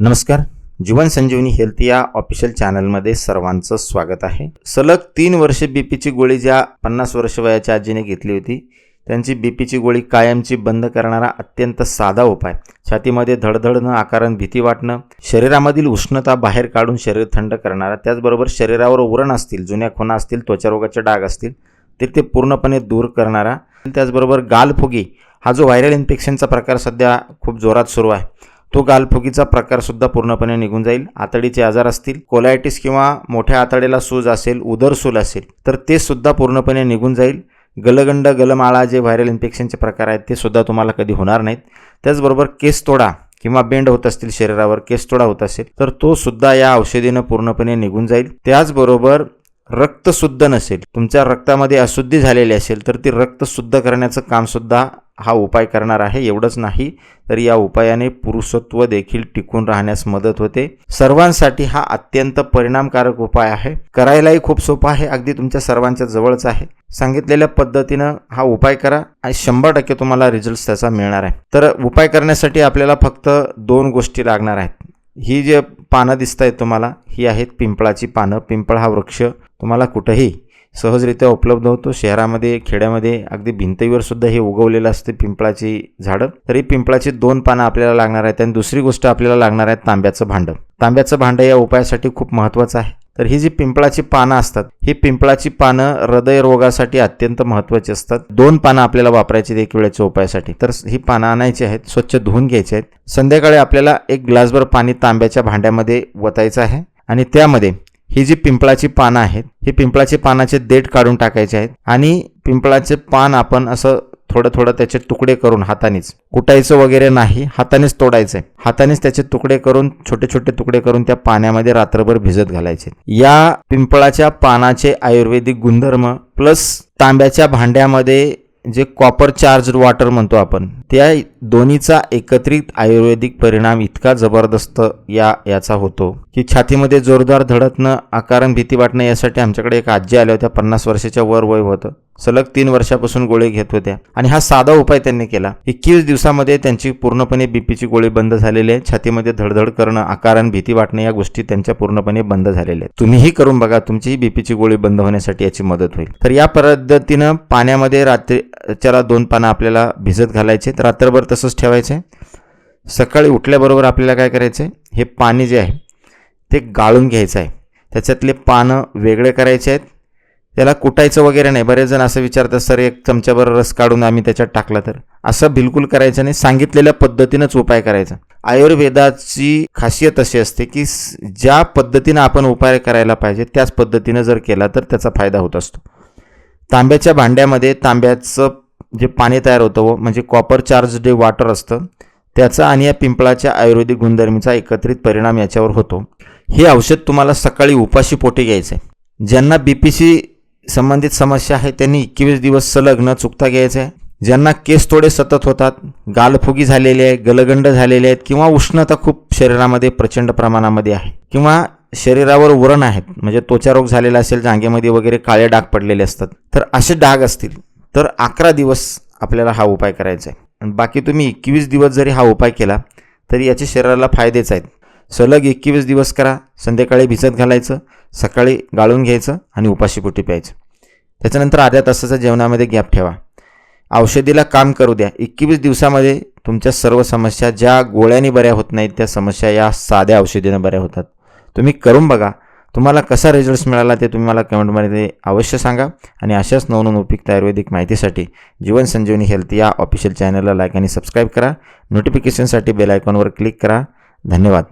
नमस्कार. जीवन संजीवनी हेल्थ या ऑफिशियल चॅनलमध्ये सर्वांचं स्वागत आहे. सलग तीन वर्षे बीपीची गोळी ज्या पन्नास वर्ष वयाच्या आजीने घेतली होती त्यांची बीपीची गोळी कायमची बंद करणारा अत्यंत साधा उपाय. छातीमध्ये धडधडणं आकारण भीती वाटणं शरीरामधील उष्णता बाहेर काढून शरीर थंड करणारा त्याचबरोबर शरीरावर उरण असतील जुन्या खुणा असतील त्वचारोगाचे डाग असतील ते ते पूर्णपणे दूर करणारा त्याचबरोबर गालफुगी हा जो व्हायरल इन्फेक्शनचा प्रकार सध्या खूप जोरात सुरू आहे. तो गालफुगीचा प्रकारसुद्धा पूर्णपणे निघून जाईल. आतडीचे आजार असतील कोलायटिस किंवा मोठ्या आतडीला सूज असेल उदरसूल असेल तर ते सुद्धा पूर्णपणे निघून जाईल. गलगंड गलमाळा जे व्हायरल इन्फेक्शनचे प्रकार आहेत ते सुद्धा तुम्हाला कधी होणार नाहीत. त्याचबरोबर केस तोडा किंवा बेंड होत असतील शरीरावर केस तोडा होत असेल तर तो सुद्धा या औषधीनं पूर्णपणे निघून जाईल. त्याचबरोबर रक्त शुद्ध नसेल तुमच्या रक्तामध्ये अशुद्धी झालेली असेल तर ती रक्त शुद्ध करण्याचं कामसुद्धा हा उपाय करणार आहे एवढंच नाही तर या उपायाने पुरुषत्व देखील टिकून राहण्यास मदत होते. सर्वांसाठी हा अत्यंत परिणामकारक उपाय आहे. करायलाही खूप सोपा आहे अगदी तुमच्या सर्वांच्या जवळच आहे. सांगितलेल्या पद्धतीनं हा उपाय करा आणि शंभर टक्के तुम्हाला रिझल्ट त्याचा मिळणार आहे. तर उपाय करण्यासाठी आपल्याला फक्त दोन गोष्टी लागणार आहेत. ही जे पानं दिसत आहेत तुम्हाला ही आहेत पिंपळाची पानं. पिंपळ हा वृक्ष तुम्हाला कुठंही सहजरित्या उपलब्ध होतो. शहरामध्ये खेड्यामध्ये अगदी भिंतीवर सुद्धा हे उगवलेलं असते पिंपळाची झाडं. तर ही पिंपळाची दोन पानं आपल्याला लागणार आहेत आणि दुसरी गोष्ट आपल्याला लागणार आहे तांब्याचं भांडं. तांब्याचं भांडं या उपायासाठी खूप महत्त्वाचं आहे. तर ही जी पिंपळाची पानं असतात ही पिंपळाची पानं हृदयरोगासाठी अत्यंत महत्त्वाची असतात. दोन पानं आपल्याला वापरायची एक वेळेच्या उपायासाठी. तर ही पानं आणायची आहेत स्वच्छ धुवून घ्यायची आहेत. संध्याकाळी आपल्याला एक ग्लासभर पाणी तांब्याच्या भांड्यामध्ये वतायचं आहे आणि त्यामध्ये ही जी पिंपळाची पानं आहेत ही पिंपळाची पानाचे देठ काढून टाकायचे आहेत आणि पिंपळाचे पान आपण असं थोडं थोडं त्याचे तुकडे करून हातानेच कुटायचं वगैरे नाही हातानेच तोडायचं आहे हातानेच त्याचे तुकडे करून छोटे छोटे तुकडे करून त्या पाण्यामध्ये रात्रभर भिजत घालायचे. या पिंपळाच्या पानाचे आयुर्वेदिक गुणधर्म प्लस तांब्याच्या भांड्यामध्ये जे कॉपर चार्ज वॉटर म्हणतो आपण त्या दोन्हीचा एकत्रित आयुर्वेदिक परिणाम इतका जबरदस्त या याचा होतो. की छातीमध्ये जोरदार धडकणं आकारण भीती वाटणं यासाठी आमच्याकडे एक आजी आल्या होत्या पन्नास वर्षाच्या वर वय होतं. सलग तीन वर्षापासून गोळे घेत होत्या. आणि हा साधा उपाय त्यांनी केला. एकवीस दिवसामध्ये त्यांची पूर्णपणे बीपीची गोळी बंद झालेली आहे. छातीमध्ये धडधड करणं आकारण भीती वाटणं या गोष्टी त्यांच्या पूर्णपणे बंद झालेल्या आहेत. तुम्हीही करून बघा तुमचीही बीपीची गोळी बंद होण्यासाठी याची मदत होईल. तर या पद्धतीनं पाण्यामध्ये रात्रीच्याला दोन पानं आपल्याला भिजत घालायचे. रात्रभर तसंच ठेवायचे. सकाळी उठल्याबरोबर आपल्याला काय करायचं हे पाणी जे आहे ते गाळून घ्यायचं आहे. त्याच्यातले पानं वेगळे करायचे आहेत. त्याला कुटायचं वगैरे नाही. बरेच जण असं विचारतात सर एक चमच्याभर रस काढून आम्ही त्याच्यात टाकला तर? असं बिलकुल करायचं नाही. सांगितलेल्या पद्धतीनंच उपाय करायचा. आयुर्वेदाची खासियत अशी असते की ज्या पद्धतीनं आपण उपाय करायला पाहिजे त्याच पद्धतीनं जर केला तर त्याचा फायदा होत असतो. तांब्याच्या भांड्यामध्ये तांब्याचं जे पाणी तयार होतं व म्हणजे कॉपर चार्ज जे वॉटर असतं त्याचा आणि या पिंपळाच्या आयुर्वेदिक गुणधर्मीचा एकत्रित परिणाम याच्यावर होतो. हे औषध तुम्हाला सकाळी उपाशी पोटी घ्यायचं आहे ज्यांना बी पी सी संबंधित समस्या आहे त्यांनी एकवीस दिवस सलग न चुकता घ्यायचं. आहे ज्यांना केस थोडे सतत होतात गालफुगी झालेले आहे गलगंड झालेले आहेत किंवा उष्णता खूप शरीरामध्ये प्रचंड प्रमाणामध्ये आहे किंवा शरीरावर वरण आहेत म्हणजे त्वचारोग झालेला असेल जांगेमध्ये वगैरे काळे डाग पडलेले असतात तर असे डाग असतील तर अकरा दिवस आपल्याला हा उपाय करायचा आहे. आणि बाकी तुम्ही एकवीस दिवस जरी हा उपाय केला तरी याचे शरीराला फायदेच आहेत. सलग एकवीस दिवस करा. संध्याकाळी भिजत घालायचं सकाळी गाळून घ्यायचं आणि उपाशीपोटी प्यायचं. त्याच्यानंतर अर्ध्या तासाच्या जेवणामध्ये गॅप ठेवा. औषधीला काम करू द्या. एकवीस दिवसामध्ये तुमच्या सर्व समस्या ज्या गोळ्याने बऱ्या होत नाहीत त्या समस्या या साध्या औषधीनं बऱ्या होतात. तुम्ही करून बघा. तुम्हाला कसा रिझल्ट्स मिळाला ते तुम्ही मला कमेंटमध्ये अवश्य सांगा आणि अशाच नवनवन उपयुक्त आयुर्वेदिक माहितीसाठी जीवन संजीवनी हेल्थ या ऑफिशियल चॅनलला लाईक आणि सबस्क्राईब करा. नोटिफिकेशनसाठी बेल आयकॉनवर क्लिक करा. धन्यवाद.